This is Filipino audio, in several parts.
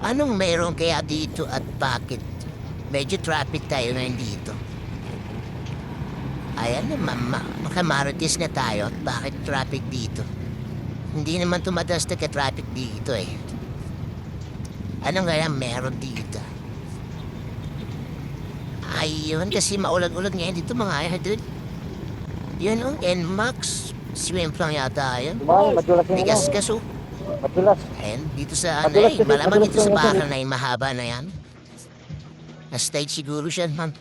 Anong meron kaya dito at bakit? Medyo traffic tayo ngayon dito. Ayan naman, ma makamarites na tayo at bakit traffic dito? Hindi naman tumadas na ka-traffic dito eh. Anong kaya meron dito? Ayun, kasi maulag-ulag ngayon dito mga idol. Yun oh, NMAX. Swim lang yata yun. Bigas ano. kaso. Madulas. Ayan, dito sa ano eh, malamang dito sa yung bakal na yun, mahaba na yan. Na stage siguro siya, ma'am.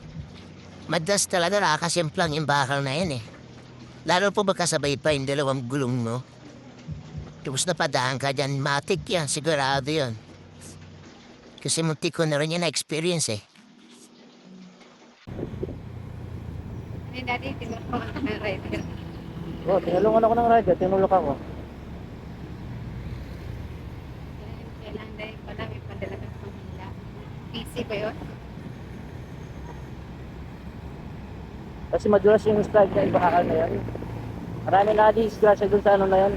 Madas talaga nakakasimplang yung bakal na yan eh. Lalo po magkasabay pa yung dalawang gulong mo. Tapos napadaan ka dyan, matik yan, sigurado yun. Kasi muntik ko na rin yan na-experience eh. Hindi dati, tinulungan ko ng rider. Oh, tinulungan ako ng rider, tinulok ako. Busy ba yun? Kasi madulas yung slide na ibakakal na yan. Marami na disgrasya dun sa ano na yan.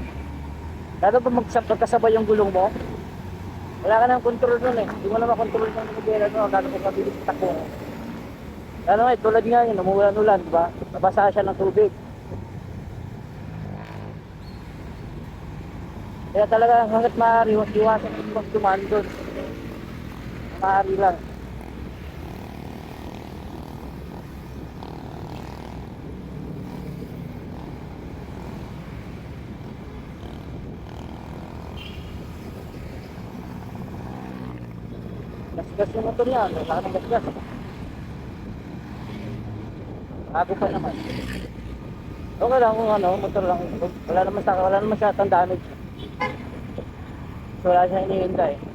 Lalo pa magkasabay yung gulong mo. Wala ka ng control nun eh. Hindi mo na makontrol ng nabira mo. Lalo kung mabilis takbo. Lalo nga, eh, tulad nga yun, umulan-ulan, di ba? Nabasa siya ng tubig. Kaya talaga hanggat maaari, iwasan kung mag dumaan doon. Maaari lang. Gasgas yung motor niya, wala ka ng gasgas. Bago pa naman. Okay lang kung ano, motor lang. Wala naman sa wala naman siya damage. So, wala siya hinihintay.